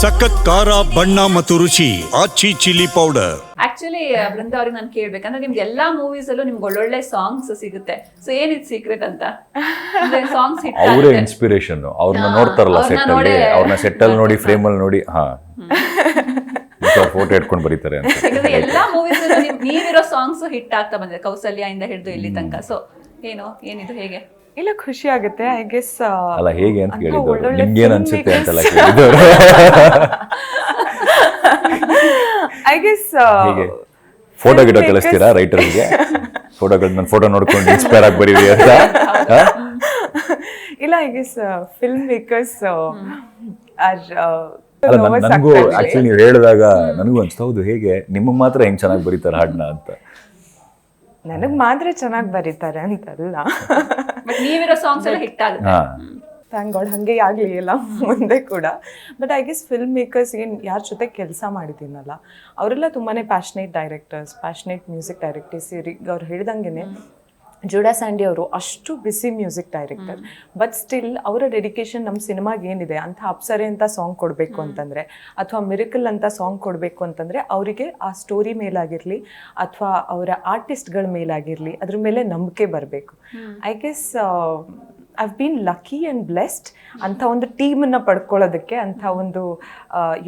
ಸಖತ್ ಖಾರ ಬಣ್ಣ ಮತ್ತು ರುಚಿ Aachi chilli powder actually Brinda ಅವ್ರಿಗೆ ನಾನು ಕೇಳ್ಬೇಕಂದ್ರೆ ನಿಮ್ಗೆ ಎಲ್ಲಾ ಮೂವೀಸ್ ಅಲ್ಲೂ ನಿಮ್ಗೆ ಒಳ್ಳೊಳ್ಳೆ ಸಾಂಗ್ಸ್ ಸಿಗುತ್ತೆ. ಸೊ ಏನಿದ್ ಸೀಕ್ರೆಟ್ ಅಂತ? ಸಾಂಗ್ಸ್ ಹಿಟ್ ಅವರೇ ಇನ್ಸ್ಪಿರೇಷನ್ ಅವ್ರನ್ನ ನೋಡ್ತಾರಲ್ಲ ಸೆಟ್ ಅಲ್ಲಿ. ನೋಡೇ ಅವ್ರನ್ನ ಸೆಟ್ ಅಲ್ಲಿ ನೋಡಿ ಫ್ರೇಮ್ ಅಲ್ಲಿ ನೋಡಿ ಹಾ. ಫೋಟೋ ಇಟ್ಕೊಂಡು ಬರೀತಾರೆ ಅಂತ. ಎಲ್ಲಾ ಮೂವೀಸ್ ನೀವಿರೋ ಸಾಂಗ್ಸ್ ಹಿಟ್ ಆಗ್ತಾ ಬಂದಿದೆ. ಕೌಸಲ್ಯ ಇಂದ ಹಿಡಿದು ಇಲ್ಲಿ ತನಕ. ಸೊ ಏನು ಏನಿದು ಹೇಗೆ? ಇಲ್ಲ ಖುಷಿ ಆಗುತ್ತೆ ಐ ಗೆಸ್ ಅಲ್ಲ ಹೇಗೆ ಅಂತ ಕೇಳಿದ್ರು ನಿಮ್ಗೆ ಏನು ಅನ್ಸುತ್ತೆ ಅಂತೆಲ್ಲ ಕೇಳಿದ್ರು ಐ ಗೆಸ್ ಫೋಟೋ ಗಿಡ ಕಳಿಸ್ತೀರಾ ರೈಟರ್ಗೆ? ಫೋಟೋಗಳು ನನ್ನ ಫೋಟೋ ನೋಡ್ಕೊಂಡು ಇನ್ಸ್ಪೈರ್ ಆಗಿ ಬರೀರಿ ಅಂತ ಇಲ್ಲ I guess film makers are ಅಲ್ಲ ನನಗೂ ಆಕ್ಚುಲಿ ನೀವು ಹೇಳಿದಾಗ ನನಗೂ ಅನ್ಸ್ತಾ ಹೌದು ಹೇಗೆ? ನಿಮಗೆ ಮಾತ್ರ ಹೆಂಗ್ ಚೆನ್ನಾಗಿ ಬರೀತಾರೆ ಹಾಡನ್ನ ಅಂತ. ನನಗ್ ಮಾತ್ರ ಚೆನ್ನಾಗಿ ಬರೀತಾರೆ ಅಂತಲ್ಲ. ಬಟ್ ನೀವಿರೋ ಸಾಂಗ್ಸ್ ಎಲ್ಲ ಹಿಟ್ ಆಗುತ್ತೆ. ಹಾ. ಥ್ಯಾಂಕ್ ಗಾಡ್ ಹಾಗೆ ಆಗಲಿ ಎಲ್ಲ ಮುಂದೆ ಕೂಡ. But I guess film makers ಏನು ಯಾರ ಜೊತೆ ಕೆಲಸ ಮಾಡಿದ್ದೀನಲ್ಲ ಅವರೆಲ್ಲ ತುಂಬಾ passionate directors passionate music directors ಇವ್ರಿಗೆ ಅವ್ರು ಹೇಳ್ದಂಗೆ ಜೋಡಾ ಸ್ಯಾಂಡಿ ಅವರು ಅಷ್ಟು busy music director but still ಅವರ ಡೆಡಿಕೇಶನ್ ನಮ್ಮ ಸಿನಿಮಾಗೆ ಏನಿದೆ ಅಂತ ಅಪ್ಸರೆ ಅಂತ ಸಾಂಗ್ ಕೊಡಬೇಕು ಅಂತಂದರೆ ಅಥವಾ ಮಿರಿಕಲ್ ಅಂತ ಸಾಂಗ್ ಕೊಡಬೇಕು ಅಂತಂದರೆ ಅವರಿಗೆ ಆ ಸ್ಟೋರಿ ಮೇಲಾಗಿರಲಿ ಅಥವಾ ಅವರ ಆರ್ಟಿಸ್ಟ್ಗಳ ಮೇಲಾಗಿರಲಿ ಅದ್ರ ಮೇಲೆ ನಂಬಿಕೆ ಬರಬೇಕು. I guess I've been lucky and blessed ಅಂಥ ಒಂದು ಟೀಮನ್ನು ಪಡ್ಕೊಳ್ಳೋದಕ್ಕೆ ಅಂಥ ಒಂದು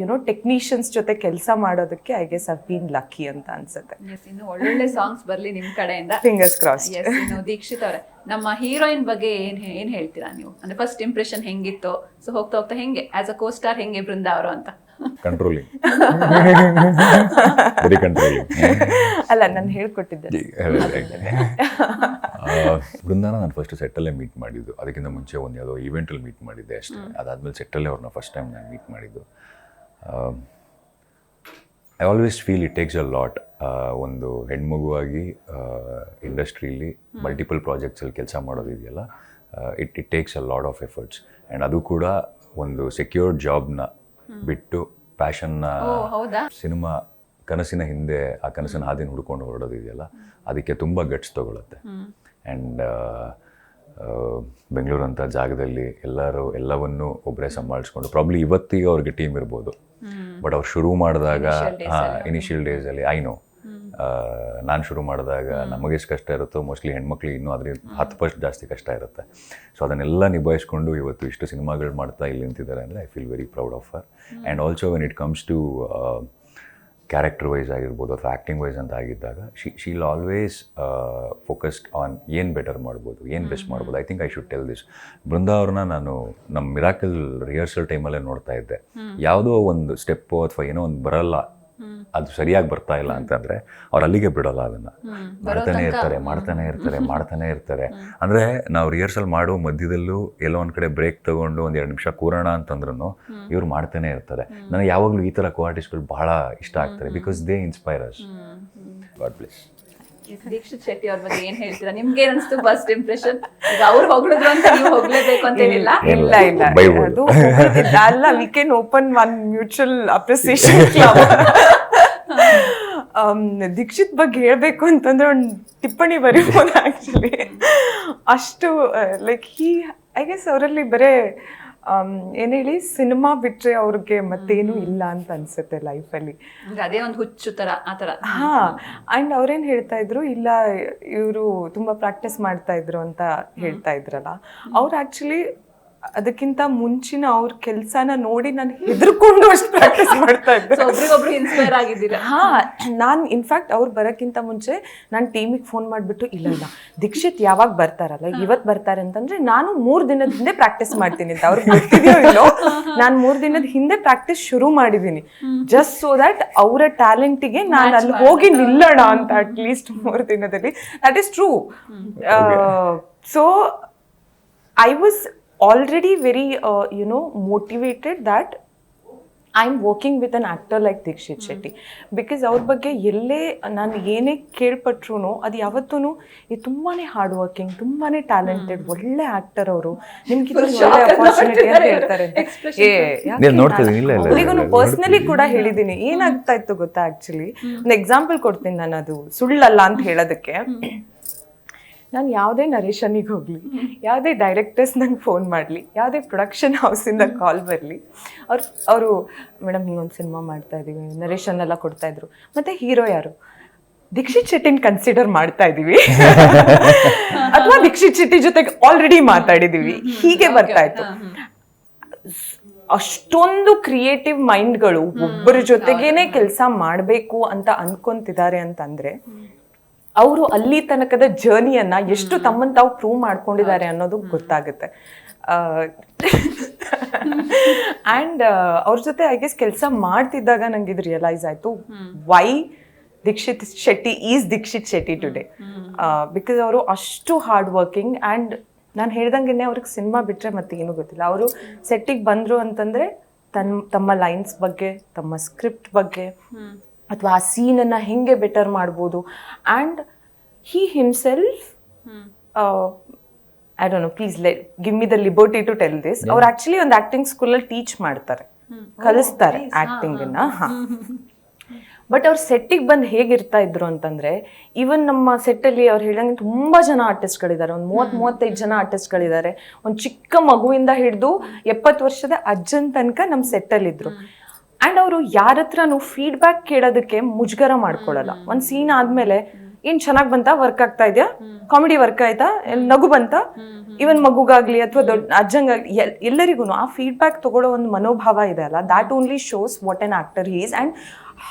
ಯುನೋ ಟೆಕ್ನಿಷಿಯನ್ಸ್ ಜೊತೆ ಕೆಲಸ ಮಾಡೋದಕ್ಕೆ I guess I've been lucky ಅಂತ ಅನ್ಸುತ್ತೆ. Yes, ಇನ್ನು ಒಳ್ಳೊಳ್ಳೆ ಸಾಂಗ್ಸ್ ಬರಲಿ ನಿಮ್ಮ ಕಡೆಯಿಂದ. ಫಿಂಗರ್ಸ್ ಕ್ರಾಸ್ ಎಸ್ ಇನ್ನು ದೀಕ್ಷಿತ್ ಅವರೇ ನಮ್ಮ ಹೀರೋಯಿನ್ ಬಗ್ಗೆ ಏನ್ ಏನ್ ಹೇಳ್ತೀರಾ ನೀವು? ಅಂದ್ರೆ ಫಸ್ಟ್ ಇಂಪ್ರೆಷನ್ ಹೆಂಗಿತ್ತು? ಸೊ ಹೋಗ್ತಾ ಹೋಗ್ತಾ ಹೆಂಗೆ? ಆಸ್ ಅ ಕೋ ಸ್ಟಾರ್ ಹೆಂಗೆ ಬೃಂದ ಅವರು ಅಂತ? ಕಂಟ್ರೋಲಿಂಗ್ ಅಲ್ಲ ನಾನು ಹೇಳ್ಕೊಟ್ಟಿದ್ದೆ. ಬೃಂದಾನ ನಾನು ಫಸ್ಟ್ ಸೆಟ್ಟಲ್ಲೇ ಮೀಟ್ ಮಾಡಿದ್ದು. ಅದಕ್ಕಿಂತ ಮುಂಚೆ ಒಂದು ಯಾವುದೋ ಈವೆಂಟಲ್ಲಿ ಮೀಟ್ ಮಾಡಿದ್ದೆ ಅಷ್ಟೇ. ಅದಾದಮೇಲೆ ಸೆಟ್ಟಲ್ಲೇ ಅವ್ರನ್ನ ಫಸ್ಟ್ ಟೈಮ್ ನಾನು ಮೀಟ್ ಮಾಡಿದ್ದು. I always feel it takes a lot ಒಂದು ಹೆಣ್ಮಗುವಾಗಿ ಇಂಡಸ್ಟ್ರೀಲಿ ಮಲ್ಟಿಪಲ್ ಪ್ರಾಜೆಕ್ಟ್ಸಲ್ಲಿ ಕೆಲಸ ಮಾಡೋದಿದೆಯಲ್ಲ it it takes a lot of efforts and ಅದು ಕೂಡ ಒಂದು ಸೆಕ್ಯೂರ್ಡ್ ಜಾಬ್ನ ಬಿಟ್ಟು ಪ್ಯಾಷನ್ನ ಸಿನಿಮಾ ಕನಸಿನ ಹಿಂದೆ ಆ ಕನಸಿನ ಹಾದಿನ ಹುಡ್ಕೊಂಡು ಹೊರಡೋದಿದೆಯಲ್ಲ ಅದಕ್ಕೆ ತುಂಬ ಗಟ್ಸ್ ತಗೊಳುತ್ತೆ. ಆ್ಯಂಡ್ ಬೆಂಗಳೂರು ಅಂತ ಜಾಗದಲ್ಲಿ ಎಲ್ಲರೂ ಎಲ್ಲವನ್ನೂ ಒಬ್ಬರೇ ಸಂಭಾಳಿಸ್ಕೊಂಡು ಪ್ರಾಬ್ಲಿ ಇವತ್ತಿಗೆ ಅವ್ರಿಗೆ ಟೀಮ್ ಇರ್ಬೋದು. ಬಟ್ ಅವ್ರು ಶುರು ಮಾಡಿದಾಗ ಹಾಂ ಇನಿಷಿಯಲ್ ಡೇಸಲ್ಲಿ ಐ ನೋ ನಾನು ಶುರು ಮಾಡಿದಾಗ ನಮಗೆ ಎಷ್ಟು ಕಷ್ಟ ಇರುತ್ತೋ ಮೋಸ್ಟ್ಲಿ ಹೆಣ್ಮಕ್ಳಿಗೆ ಇನ್ನೂ ಅದ್ರ ಹತ್ತು ಪರ್ಸೆಂಟ್ ಜಾಸ್ತಿ ಕಷ್ಟ ಇರುತ್ತೆ. ಸೊ ಅದನ್ನೆಲ್ಲ ನಿಭಾಯಿಸ್ಕೊಂಡು ಇವತ್ತು ಇಷ್ಟು ಸಿನಿಮಾಗಳು ಮಾಡ್ತಾ ಇಲ್ಲಿ ನಿಂತಿದ್ದಾರೆ ಅಂದರೆ I feel very proud of her and also when it comes to character wise ಆಗಿರ್ಬೋದು ಅಥವಾ ಆ್ಯಕ್ಟಿಂಗ್ ವೈಸ್ ಅಂತ ಆಗಿದ್ದಾಗ she she'll always focused on ಏನು ಬೆಟರ್ ಮಾಡ್ಬೋದು ಏನು ಬೆಸ್ಟ್ ಮಾಡ್ಬೋದು. I think I should tell this Brinda ಅವ್ರನ್ನ ನಾನು ನಮ್ಮ ಮಿರಾಕಲ್ ರಿಹರ್ಸಲ್ ಟೈಮಲ್ಲೇ ನೋಡ್ತಾ ಇದ್ದೆ. ಯಾವುದೋ ಒಂದು ಸ್ಟೆಪ್ಪು ಅಥವಾ ಏನೋ ಒಂದು ಬರಲ್ಲ. ಅದು ಸರಿಯಾಗಿ ಬರ್ತಾ ಇಲ್ಲ ಅಂತಂದ್ರೆ ಅವ್ರು ಅಲ್ಲಿಗೆ ಬಿಡೋಲ್ಲ ಅದನ್ನ. ಮಾಡ್ತಾನೆ ಇರ್ತಾರೆ ಮಾಡ್ತಾನೆ ಇರ್ತಾರೆ ಮಾಡ್ತಾನೆ ಇರ್ತಾರೆ. ಅಂದ್ರೆ ನಾವು ರಿಹರ್ಸಲ್ ಮಾಡೋ ಮಧ್ಯದಲ್ಲೂ ಎಲ್ಲೋ ಒಂದ್ ಕಡೆ ಬ್ರೇಕ್ ತಗೊಂಡು ಒಂದ್ ಎರಡು ನಿಮಿಷ ಕೂರೋಣ ಅಂತಂದ್ರೂ ಇವ್ರು ಮಾಡ್ತಾನೆ ಇರ್ತಾರೆ. ನನಗೆ ಯಾವಾಗಲೂ ಈ ತರ ಕೋ ಭಾಳ ಬಹಳ ಇಷ್ಟ ಆಗ್ತಾರೆ because they inspire us God bless Dikshit Shetty ಅವ್ರ ಬಗ್ಗೆ ಏನ್ ಹೇಳ್ತೀರಾ? ನಿಮ್ಗೆ ಏನ್ ಅನ್ಸ್ತು ಫಸ್ಟ್ ಇಂಪ್ರೆಷನ್ ಈಗ ಅವ್ರು ಹೊಗಳಿದ್ರು ಅಂತ ನೀವು ಹೋಗ್ಲೇಬೇಕು ಅಂತೇನಿಲ್ಲ ಇಲ್ಲ ಇಲ್ಲ ಅದು ಅಲ್ಲ we can open one mutual appreciation club Dikshit ಬಗ್ಗೆ ಹೇಳ್ಬೇಕು ಅಂತಂದ್ರೆ ಒಂದು ಟಿಪ್ಪಣಿ ಬರೀಬೋದು ಆಕ್ಚುಲಿ ಅಷ್ಟು ಲೈಕ್ ಹಿ ಐ ಗೆಸ್ ಅವರಲ್ಲಿ ಬರೇ ಏನು ಹೇಳಿ ಸಿನಿಮಾ ಬಿಟ್ಟರೆ ಅವ್ರಿಗೆ ಮತ್ತೇನು ಇಲ್ಲ ಅಂತ ಅನ್ಸುತ್ತೆ ಲೈಫಲ್ಲಿ ಅದೇ ಒಂದು ಹುಚ್ಚು ತರ ಆ ತರ. ಹಾ ಅಂಡ್ ಅವ್ರೇನ್ ಹೇಳ್ತಾ ಇದ್ರು ಇಲ್ಲ ಇವರು ತುಂಬಾ ಪ್ರಾಕ್ಟೀಸ್ ಮಾಡ್ತಾ ಇದ್ರು ಅಂತ ಹೇಳ್ತಾ ಇದ್ರಲ್ಲ. ಅವ್ರು ಆಕ್ಚುಲಿ ಅದಕ್ಕಿಂತ ಮುಂಚಿನ ಅವ್ರ ಕೆಲಸನ ನೋಡಿ ನಾನು ಹೆದರ್ಕೊಂಡು ಅಷ್ಟು ಪ್ರಾಕ್ಟೀಸ್ ಮಾಡ್ತಾ ಇದ್ದೆ. ಇನ್ಸ್ಪೈರ್ ಆಗಿದ್ದೀರಾ? ಹಾ ನಾನು ಇನ್ಫ್ಯಾಕ್ಟ್ ಅವ್ರು ಬರೋಕ್ಕಿಂತ ಮುಂಚೆ ನಾನು ಟೀಮಿಗೆ ಫೋನ್ ಮಾಡಿಬಿಟ್ಟು ಇಲ್ಲ ಇಲ್ಲ. ದೀಕ್ಷಿತ್ ಯಾವಾಗ ಬರ್ತಾರಲ್ಲ ಇವತ್ತು ಬರ್ತಾರೆ ಅಂತಂದ್ರೆ ನಾನು ಮೂರು ದಿನದ ಹಿಂದೆ ಪ್ರಾಕ್ಟೀಸ್ ಮಾಡ್ತೀನಿ ಅಂತ. ಅವ್ರಿಗೆ ಗೊತ್ತಿದೆಯೋ ಇಲ್ಲೋ ನಾನು ಮೂರು ದಿನದ ಹಿಂದೆ ಪ್ರಾಕ್ಟೀಸ್ ಶುರು ಮಾಡಿದ್ದೀನಿ ಜಸ್ಟ್ ಸೋ ದಟ್ ಅವರ ಟ್ಯಾಲೆಂಟಿಗೆ ನಾನು ಅಲ್ಲಿ ಹೋಗಿ ನಿಲ್ಲೋಣ ಅಂತ ಅಟ್ ಲೀಸ್ಟ್ ಮೂರು ದಿನದಲ್ಲಿ. That is true so I was already very, uh, you know, motivated that am working with an actor like Dikshit Shetty because ಅವ್ರ ಬಗ್ಗೆ ಎಲ್ಲೇ ನಾನು ಏನೇ ಕೇಳ್ಪಟ್ರು ಅದು ಯಾವತ್ತೂ ಈ ತುಂಬಾನೇ ಹಾರ್ಡ್ ವರ್ಕಿಂಗ್ ತುಂಬಾನೇ ಟ್ಯಾಲೆಂಟೆಡ್ ಒಳ್ಳೆ ಆಕ್ಟರ್ ಅವರು. ನಿಮ್ಗೆ ಒಳ್ಳೆ ಅಪಾರ್ಚುನಿಟಿ ಅಂತ ಹೇಳ್ತಾರೆ. ಅವರಿಗೂ ಪರ್ಸ್ನಲಿ ಕೂಡ ಹೇಳಿದ್ದೀನಿ ಏನಾಗ್ತಾ ಇತ್ತು ಗೊತ್ತಾ ಆಕ್ಚುಲಿ ಒಂದು ಎಕ್ಸಾಂಪಲ್ ಕೊಡ್ತೀನಿ ನಾನು ಅದು ಸುಳ್ಳಲ್ಲ ಅಂತ ಹೇಳೋದಕ್ಕೆ. ನಾನು ಯಾವುದೇ ನರೇಶನಿಗೆ ಹೋಗಲಿ ಯಾವುದೇ ಡೈರೆಕ್ಟರ್ಸ್ ನಂಗೆ ಫೋನ್ ಮಾಡಲಿ ಯಾವುದೇ ಪ್ರೊಡಕ್ಷನ್ ಹೌಸಿಂದ ಕಾಲ್ ಬರಲಿ. ಅವ್ರು ಅವರು ಮೇಡಮ್ ಹಿಂಗೊಂದು ಸಿನಿಮಾ ಮಾಡ್ತಾ ಇದ್ದೀವಿ ನರೇಶನ್ ಎಲ್ಲ ಕೊಡ್ತಾ ಇದ್ರು. ಮತ್ತೆ ಹೀರೋ ಯಾರು? ದೀಕ್ಷಿತ್ ಶೆಟ್ಟಿನ ಕನ್ಸಿಡರ್ ಮಾಡ್ತಾ ಇದೀವಿ. ಅಥವಾ ದೀಕ್ಷಿತ್ ಶೆಟ್ಟಿ ಜೊತೆಗೆ ಆಲ್ರೆಡಿ ಮಾತಾಡಿದೀವಿ. ಹೀಗೆ ಬರ್ತಾ ಇತ್ತು. ಅಷ್ಟೊಂದು ಕ್ರಿಯೇಟಿವ್ ಮೈಂಡ್ಗಳು ಒಬ್ಬರ ಜೊತೆಗೇನೆ ಕೆಲಸ ಮಾಡಬೇಕು ಅಂತ ಅನ್ಕೊಂತಿದ್ದಾರೆ ಅಂತಂದ್ರೆ ಅವರು ಅಲ್ಲಿ ತನಕದ ಜರ್ನಿಯನ್ನ ಎಷ್ಟು ತಮ್ಮನ್ನು ತಾವು ಪ್ರೂವ್ ಮಾಡ್ಕೊಂಡಿದ್ದಾರೆ ಅನ್ನೋದು ಗೊತ್ತಾಗುತ್ತೆ. ಆ್ಯಂಡ್ ಅವ್ರ ಜೊತೆ ಐ ಗೆಸ್ ಕೆಲಸ ಮಾಡ್ತಿದ್ದಾಗ ನಂಗೆ ಇದು ರಿಯಲೈಸ್ ಆಯ್ತು why Dikshit Shetty is Dikshit Shetty today because ಅವರು ಅಷ್ಟು ಹಾರ್ಡ್ ವರ್ಕಿಂಗ್ ಆ್ಯಂಡ್ ನಾನು ಹೇಳ್ದಂಗೆನೆ ಅವ್ರಿಗೆ ಸಿನಿಮಾ ಬಿಟ್ಟರೆ ಮತ್ತೆ ಏನೂ ಗೊತ್ತಿಲ್ಲ. ಅವರು ಸೆಟ್ಟಿಗೆ ಬಂದರು ಅಂತಂದರೆ ತನ್ನ ತಮ್ಮ ಲೈನ್ಸ್ ಬಗ್ಗೆ ತಮ್ಮ ಸ್ಕ್ರಿಪ್ಟ್ ಬಗ್ಗೆ ಅಥವಾ ಆ ಸೀನನ್ನು ಹೆಂಗೆ ಬೆಟರ್ ಮಾಡ್ಬೋದು? And he himself I don't know please let give me the liberty to tell this ಅವ್ರು ಆ್ಯಕ್ಚುಲಿ ಒಂದು ಆ್ಯಕ್ಟಿಂಗ್ ಸ್ಕೂಲಲ್ಲಿ ಟೀಚ್ ಮಾಡ್ತಾರೆ. ಕಲಿಸ್ತಾರೆ ಆ್ಯಕ್ಟಿಂಗನ್ನು ಹಾಂ ಬಟ್ ಅವ್ರ ಸೆಟ್ಟಿಗೆ ಬಂದು ಹೇಗಿರ್ತಾ ಇದ್ರು ಅಂತಂದ್ರೆ ಈವನ್ ನಮ್ಮ ಸೆಟ್ಟಲ್ಲಿ ಅವ್ರು ಹೇಳಂಗೆ ತುಂಬಾ ಜನ ಆರ್ಟಿಸ್ಟ್ಗಳಿದ್ದಾರೆ ಒಂದು ಮೂವತ್ತು ಮೂವತ್ತೈದು ಜನ ಆರ್ಟಿಸ್ಟ್ಗಳಿದ್ದಾರೆ ಒಂದು ಚಿಕ್ಕ ಮಗುವಿಂದ ಹಿಡಿದು ಎಪ್ಪತ್ತು ವರ್ಷದ ಅಜ್ಜನ್ ತನಕ ನಮ್ಮ ಸೆಟ್ಟಲ್ಲಿ ಅಂಡ್ ಅವರು ಯಾರ ಹತ್ರನೂ ಫೀಡ್ಬ್ಯಾಕ್ ಕೇಳೋದಕ್ಕೆ ಮುಜುಗರ ಮಾಡ್ಕೊಳ್ಳಲ್ಲ. ಒಂದು ಸೀನ್ ಆದ್ಮೇಲೆ ಏನ್ ಚೆನ್ನಾಗ್ ಬಂತ? ವರ್ಕ್ ಆಗ್ತಾ ಇದೆಯಾ? ಕಾಮಿಡಿ ವರ್ಕ್ ಆಯ್ತಾ? ಎಲ್ ನಗು ಬಂತ? ಇವನ್ ಮಗುಗಾಗ್ಲಿ ಅಥವಾ ದೊಡ್ಡ ಅಜ್ಜಂಗಾಗ್ಲಿ ಎಲ್- ಎಲ್ಲರಿಗೂ ಆ ಫೀಡ್ಬ್ಯಾಕ್ ತಗೊಳ್ಳೋ ಒಂದು ಮನೋಭಾವ ಇದೆ ಅಲ್ಲ? That only shows what an actor he's and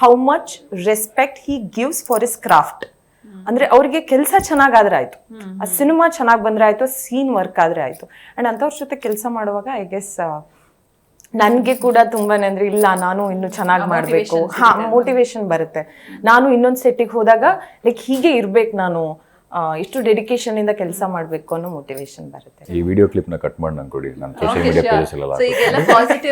how much respect he gives for his craft ಅಂದ್ರೆ ಅವ್ರಿಗೆ ಕೆಲಸ ಚೆನ್ನಾಗಾದ್ರೆ ಆಯ್ತು. ಆ ಸಿನಿಮಾ ಚೆನ್ನಾಗಿ ಬಂದ್ರೆ ಆಯ್ತು ಸೀನ್ ವರ್ಕ್ ಆದ್ರೆ ಆಯ್ತು. ಅಂಡ್ ಅಂಥವ್ರ ಜೊತೆ ಕೆಲಸ ಮಾಡುವಾಗ ಐ ಗೆಸ್ ನನಗೆ ಕೂಡ ತುಂಬಾನೇ ಅಂದ್ರೆ ಇಲ್ಲ ನಾನು ಇನ್ನು ಚೆನ್ನಾಗಿ ಮಾಡಬೇಕು. ಹಾ ಮೋಟಿವೇಶನ್ ಬರುತ್ತೆ. ನಾನು ಇನ್ನೊಂದು ಸೆಟ್ಟಿಗೆ ಹೋದಾಗ ಲೈಕ್ ಹೀಗೆ ಇರ್ಬೇಕು ನಾನು ಇಷ್ಟು ಡೆಡಿಕೇಶನ್ ಇಂದ ಕೆಲಸ ಮಾಡಬೇಕು ಅನ್ನೋ ಮೋಟಿವೇಶನ್ ಬರುತ್ತೆ. ಈ ವಿಡಿಯೋ ಕ್ಲಿಪ್ನ ಕಟ್ ಮಾಡಿ ನಂಗೆ ಕೊಡಿ. ನಾನು ಸೋಶಿಯಲ್ ಮೀಡಿಯಾ ಪೇಜಸ್ ಎಲ್ಲ ಸೊ ಈಗೆಲ್ಲ ಪಾಸಿಟಿವ್